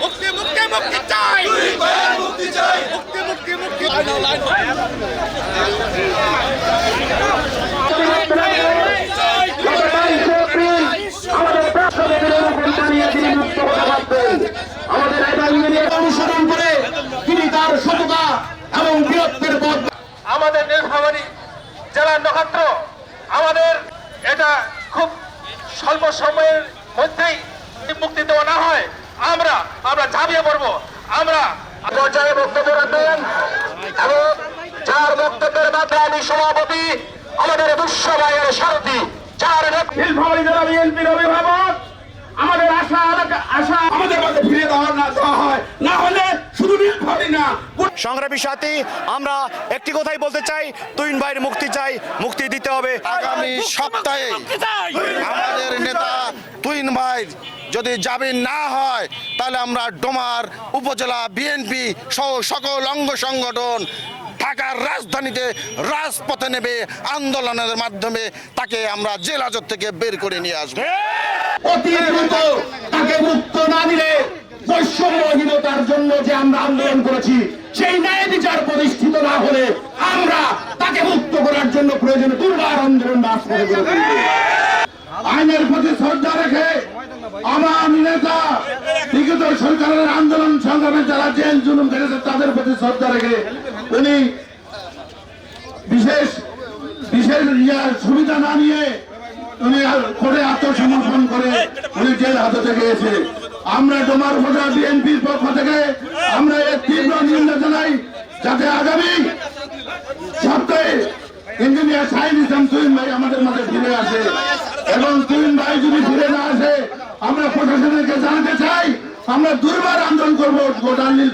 মুক্তি চাই মুক্তি চাই। মুক্তি মুক্তি মুক্তি আমাদের অনুসরণ করে তিনি তার এবং বীরত্বের আমাদের নীলফামারী জেলার নক্ষত্র, আমাদের এটা খুব স্বল্প সময়ের মধ্যেই মুক্তি দেওয়া না হয়। আমরা আমরা ঝাঁপিয়ে পড়ব। আমরা পর্যায়ে বক্তব্য রাখবেন এবং যার বক্তব্যের মাধ্যমে আমি সভাপতি আমাদের দুঃসময়ের সারথী যার অভিভাবক আমাদের আশা আশা আমাদের মাঝে ফিরে দেওয়া না দেওয়া হয়। না হলে শুধু নীলফামারী না সংগ্রামী সাথী আমরা একটি কথাই বলতে চাই তুইন ভাইয়ের মুক্তি চাই মুক্তি দিতে হবে। আগামী সপ্তাহে আমাদের নেতা তুইন ভাই যদি জামিন না হয়, তাহলে আমরা ডোমার উপজেলা বিএনপি সহ সকল অঙ্গ সংগঠন ঢাকার রাজধানীতে রাজপথে নেবে আন্দোলনের মাধ্যমে তাকে আমরা জেল হাজত থেকে বের করে নিয়ে আসব তাকে মুক্ত না দিলে বৈষম্যহীনতার জন্য যে আমরা আন্দোলন করেছি, সেই ন্যায় বিচার প্রতিষ্ঠিত না হলে আমরা তাকে মুক্ত করার জন্য প্রয়োজনে দুর্বার আন্দোলন। আইনের প্রতি শ্রদ্ধা রেখে আমার নেতা বিগত সরকারের আন্দোলন সংগ্রামে যারা জেল জুলুম করেছে, তাদের প্রতি শ্রদ্ধা রেখে উনি বিশেষ বিশেষ ইয়া সুবিধা না নিয়ে উনি করে আত্মসমর্পণ করে উনি জেল হাজতে গিয়েছে আমরা ডোমার ভোটা বিএনপির পক্ষ থেকে আমরা এর তীব্র নিন্দা জানাই, যাতে আগামী সপ্তাহে ইঞ্জিনিয়ার সাইন ইসলাম তুইন ভাই আমাদের মাঝে ফিরে আসে। এবং তুইন ভাই যদি ফিরে না আসে, আমরা প্রশাসনকে জানাতে চাই আমরা দুর্বার আন্দোলন করব গোটা নীল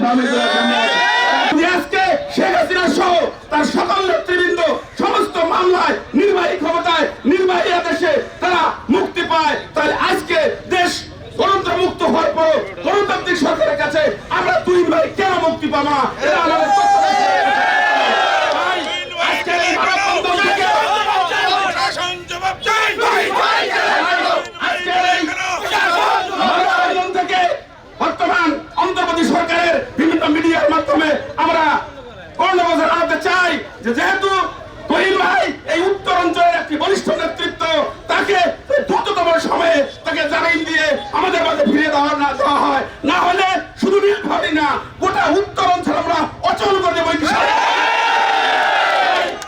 আজকে শেখ হাসিনা সহ তার সকল নেতৃবৃন্দ সমস্ত মামলায় নির্বাহী ক্ষমতায়, নির্বাহী আদেশে তারা মুক্তি পায়। তাহলে আজকে দেশ গণতন্ত্র মুক্ত হওয়ার পর গণতান্ত্রিক সরকারের কাছে আমরা দুই ভাই কেন মুক্তি পাবো না এটা আমাদের তথ্য তাই আজকের এই মানববন্ধন থেকে আজকের এই মানববন্ধন থেকে বর্তমান অন্তর্বর্তী সরকারের বিভিন্ন মিডিয়ার মাধ্যমে আমরা কর্ণবছর আনতে চাই যে যেহেতু কহিল ভাই এই উত্তর অঞ্চলের একটি বলিষ্ঠ নেতৃত্ব, তাকে দ্রুততম সময়ে তাকে জামিন দিয়ে আমাদের মাঝে ফিরিয়ে দেওয়া না দেওয়া হয়। না হলে